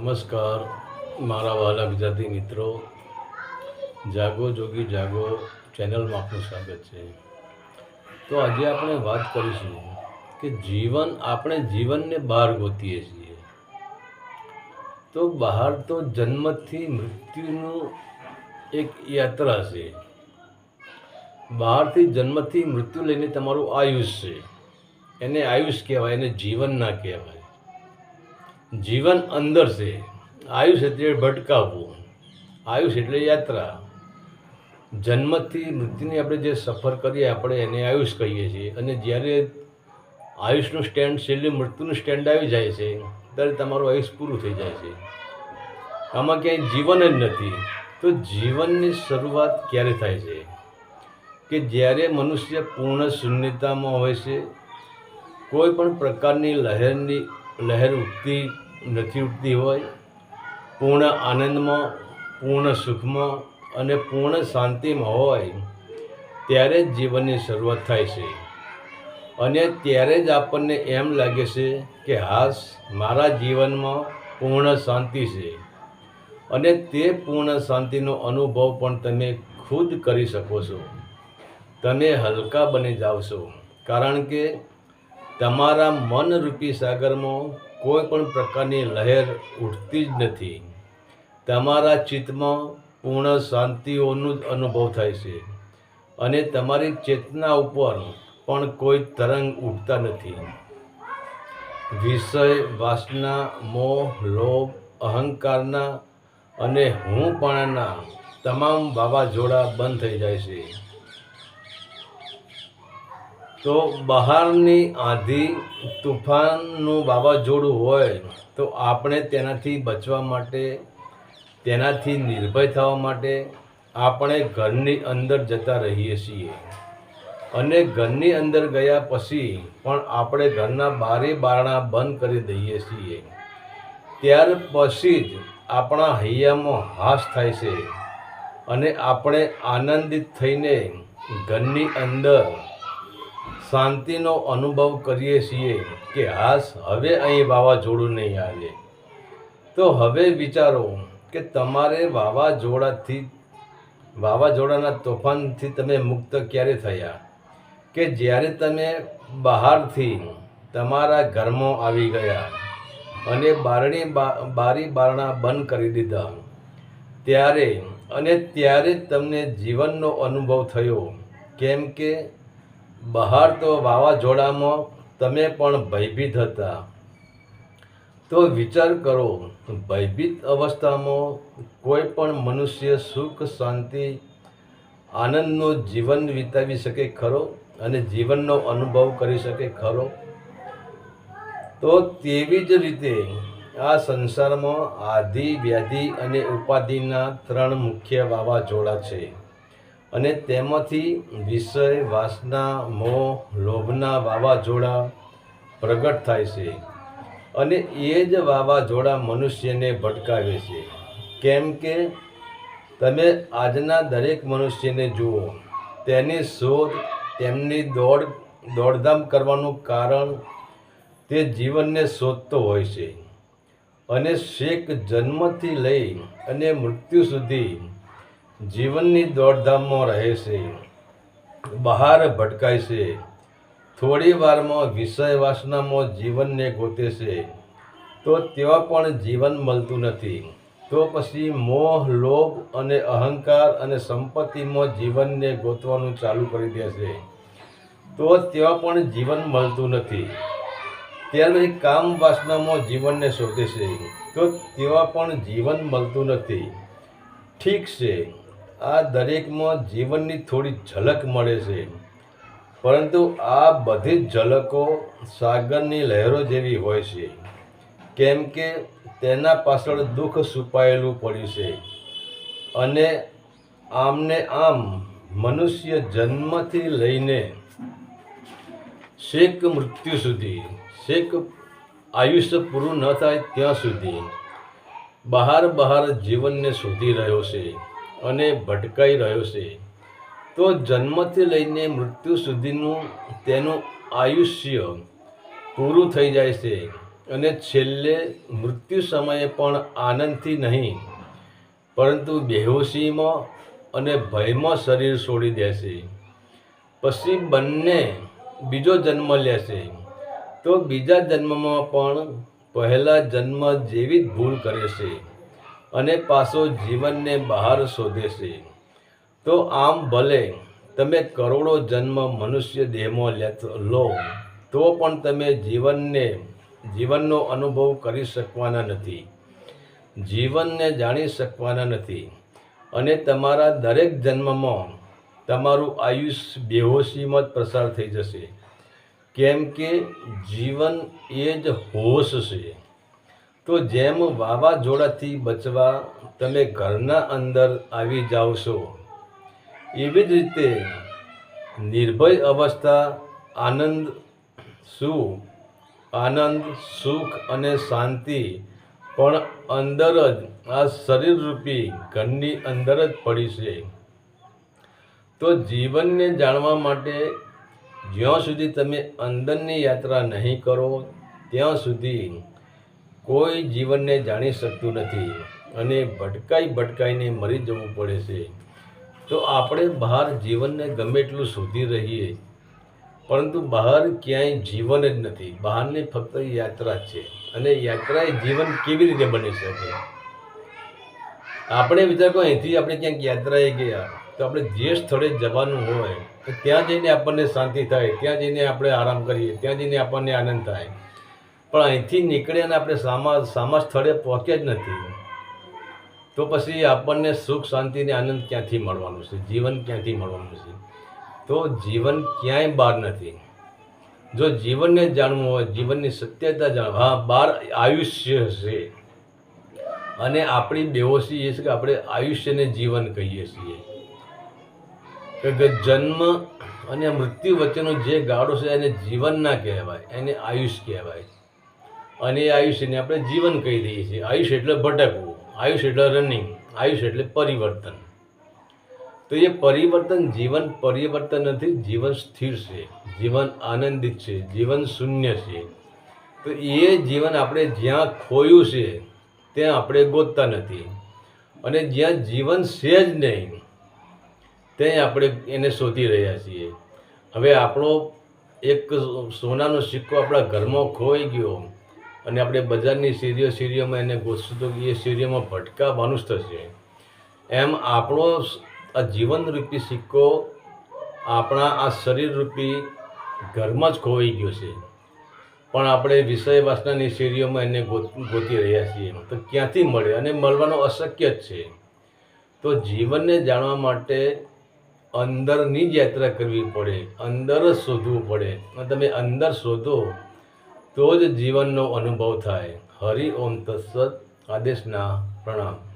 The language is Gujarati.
નમસ્કાર, મારા વહાલા ગુજરાતી મિત્રો. જાગો, જોગી, જાગો, ચેનલમાં આપનું સ્વાગત છે. તો આજે આપણે વાત કરીશું કે જીવન, આપણે જીવનને બહાર ગોતીએ છીએ. તો બહાર તો જન્મથી મૃત્યુનું એક યાત્રા છે. બહારથી જન્મથી મૃત્યુ લઈને તમારું આયુષ છે. એને આયુષ કહેવાય, એને જીવન ના કહેવાય. જીવન અંદર છે. આયુષ એટલે ભટકાવવું. આયુષ એટલે યાત્રા. જન્મથી મૃત્યુની આપણે જે સફર કરીએ, આપણે એને આયુષ કહીએ છીએ. અને જ્યારે આયુષનું સ્ટેન્ડ છેલ્લે મૃત્યુનું સ્ટેન્ડ આવી જાય છે, ત્યારે તમારું આયુષ પૂરું થઈ જાય છે. આમાં ક્યાંય જીવન જ નથી. તો જીવનની શરૂઆત ક્યારે થાય છે? કે જ્યારે મનુષ્ય પૂર્ણ શૂન્યતામાં હોય છે, કોઈ પણ પ્રકારની લહેરની, લહેર ઉઠતી નથી ઉઠતી હોય, પૂર્ણ આનંદમાં, પૂર્ણ સુખમાં અને પૂર્ણ શાંતિમાં હોય, ત્યારે જ જીવનની શરૂઆત થાય છે. અને ત્યારે જ આપણને એમ લાગે છે કે હાશ, મારા જીવનમાં પૂર્ણ શાંતિ છે. અને તે પૂર્ણ શાંતિનો અનુભવ પણ તમે ખુદ કરી શકો છો. તમે હલકા બની જાઓ છો. કારણ કે તમારા મનરૂપી સાગરમાં કોઈ પણ પ્રકારની લહેર ઉઠતી જ નથી. તમારા ચિત્તમાં પૂર્ણ શાંતિઓનું જ અનુભવ થાય છે અને તમારી ચેતના ઉપર પણ કોઈ તરંગ ઉઠતા નથી. વિષય, વાસના, મોહ, લોભ, અહંકારના અને હું પણના તમામ વાવાઝોડા બંધ થઈ જાય છે. તો બહારની આંધી તુફાનનું વાવાઝોડું હોય તો આપણે તેનાથી બચવા માટે, તેનાથી નિર્ભય થવા માટે આપણે ઘરની અંદર જતા રહીએ છીએ. અને ઘરની અંદર ગયા પછી પણ આપણે ઘરના બારી બારણા બંધ કરી દઈએ છીએ. ત્યાર પછી જ આપણા હૈયામાં હાશ થાય છે. અને આપણે આનંદિત થઈને ઘરની અંદર શાંતિનો અનુભવ કરીએ છીએ કે હાસ હવે અહીં વાવાઝોડું નહીં આવે. તો હવે વિચારો કે તમારે વાવાઝોડાથી, વાવાઝોડાના તોફાનથી તમે મુક્ત ક્યારે થયા? કે જ્યારે તમે બહારથી તમારા ઘરમાં આવી ગયા અને બારણી બારી બારણા બંધ કરી દીધા, ત્યારે અને ત્યારે તમને જીવનનો અનુભવ થયો. કેમ કે બહાર તો વાવાઝોડામાં તમે પણ ભયભીત હતા. તો વિચાર કરો, ભયભીત અવસ્થામાં કોઈ પણ મનુષ્ય સુખ, શાંતિ, આનંદનું જીવન વિતાવી શકે ખરો અને જીવનનો અનુભવ કરી શકે ખરો? તો તેવી જ રીતે આ સંસારમાં આધિ, વ્યાધિ અને ઉપાધિના ત્રણ મુખ્ય વાવાઝોડા છે. અને તેમાંથી વિષય, વાસના, મોહ, લોભના વાવાઝોડા પ્રગટ થાય છે. અને એ જ વાવાઝોડા મનુષ્યને ભટકાવે છે. કેમ કે તમે આજના દરેક મનુષ્યને જુઓ, તેની શોધ, તેમની દોડ, દોડધામ કરવાનું કારણ તે જીવનને શોધતો હોય છે. અને શેક જન્મથી લઈ અને મૃત્યુ સુધી જીવનની દોડધામમાં રહે છે, બહાર ભટકાય છે, થોડી વારમાં વિષય વાસનામાં જીવનને ગોતે છે, તો તેવા પણ જીવન મળતું નથી. તો પછી મોહ, લોભ અને અહંકાર અને સંપત્તિમાં જીવનને ગોતવાનું ચાલુ કરી દે છે. તો તેવા પણ જીવન મળતું નથી. ત્યાર કામ વાસનામાં જીવનને શોધે છે. તો તેવા પણ જીવન મળતું નથી. ઠીક છે. આ દરેકમાં જીવનની થોડી ઝલક મળે છે. પરંતુ આ બધી જ ઝલકો સાગરની લહેરો જેવી હોય છે. કેમ કે તેના પાછળ દુઃખ છુપાયેલું પડ્યું છે. અને આમને આમ મનુષ્ય જન્મથી લઈને શેક મૃત્યુ સુધી, શેક આયુષ્ય પૂરું ન થાય ત્યાં સુધી બહાર બહાર જીવનને શોધી રહ્યો છે. અને ભટકાઈ રહ્યો છે. તો જન્મથી લઈને મૃત્યુ સુધીનું તેનું આયુષ્ય પૂરું થઈ જાય છે અને છેલ્લે મૃત્યુ સમયે પણ આનંદથી નહીં, પરંતુ બેહોશીમાં અને ભયમાં શરીર છોડી દેશે પછી બંને બીજો જન્મ લેશે તો બીજા જન્મમાં પણ પહેલા જન્મ જેવી જ ભૂલ કરે છે. અને પાછો જીવનને બહાર શોધે છે. તો આમ ભલે તમે કરોડો જન્મ મનુષ્ય દેહમાં લો, તો પણ તમે જીવનને, જીવનનો અનુભવ કરી શકવાના નથી. જીવનને જાણી શકવાના નથી. અને તમારા દરેક જન્મમાં તમારું આયુષ્ય બેહોશીમાં જ પસાર થઈ જશે. કેમ કે જીવન એ જ હોશ છે. તો જેમ વાવાઝોડાથી બચવા તમે ઘરના અંદર આવી જાઓ એવી જ રીતે નિર્ભય અવસ્થા, આનંદ સુખ આનંદ, સુખ અને શાંતિ પણ અંદર જ આ શરીરરૂપી ઘરની અંદર જ પડી છે. તો જીવનને જાણવા માટે જ્યાં સુધી તમે અંદરની યાત્રા નહીં કરો, ત્યાં સુધી કોઈ જીવનને જાણી શકતું નથી અને ભટકાઈ ભટકાઈને મરી જવું પડે છે. તો આપણે બહાર જીવનને ગમે એટલું શોધી રહીએ, પરંતુ બહાર ક્યાંય જીવન જ નથી. બહારની ફક્ત યાત્રા જ છે અને યાત્રા એ જીવન કેવી રીતે બની શકે? આપણે વિચાર કરો, અહીંથી આપણે ક્યાંક યાત્રાએ ગયા, તો આપણે જે સ્થળે જવાનું હોય તો ત્યાં જઈને આપણને શાંતિ થાય, ત્યાં જઈને આપણે આરામ કરીએ, ત્યાં જઈને આપણને આનંદ થાય. પણ અહીંથી નીકળે અને આપણે સામા સામા સ્થળે પહોંચ્યા જ નથી. તો પછી આપણને સુખ, શાંતિ અને આનંદ ક્યાંથી મળવાનું છે? જીવન ક્યાંથી મળવાનું છે? તો જીવન ક્યાંય બહાર નથી. જો જીવનને જાણવું હોય, જીવનની સત્યતા જાણવા, હા બાર આયુષ્ય છે અને આપણી બેહોશી એ છે કે આપણે આયુષ્યને જીવન કહીએ છીએ. કે જન્મ અને મૃત્યુ વચ્ચેનો જે ગાળો છે એને જીવન ના કહેવાય, એને આયુષ કહેવાય. અને એ આયુષ્યને આપણે જીવન કહી દઈએ છીએ. આયુષ એટલે ભટકવું આયુષ એટલે રનિંગ આયુષ એટલે પરિવર્તન. તો એ પરિવર્તન જીવન પરિવર્તન નથી, જીવન સ્થિર છે, જીવન આનંદિત છે, જીવન શૂન્ય છે. તો એ જીવન આપણે જ્યાં ખોયું છે, ત્યાં આપણે ગોતતા નથી. અને જ્યાં જીવન છે જ નહીં, ત્યાં આપણે એને શોધી રહ્યા છીએ. હવે આપણો એક સોનાનો સિક્કો આપણા ઘરમાં ખોઈ ગયો અને આપણે બજારની સીરીઓ, સીરીઓમાં એને ગોતશું તો એ સીરીઓમાં ભટકાવાનું જ થશે. એમ આપણો આ જીવનરૂપી સિક્કો આપણા આ શરીરરૂપી ઘરમાં જ ખોવાઈ ગયો છે. પણ આપણે વિષય વાસનાની શેરીઓમાં એને ગોતી રહ્યા છીએ. તો ક્યાંથી મળે? અને મળવાનો અશક્ય જ છે. તો જીવનને જાણવા માટે અંદરની જ યાત્રા કરવી પડે. અંદર જ શોધવું પડે. અને તમે અંદર શોધો તો જ જીવનનો અનુભવ થાય. હરિ ઓમ તત્સદ આદેશના પ્રણામ.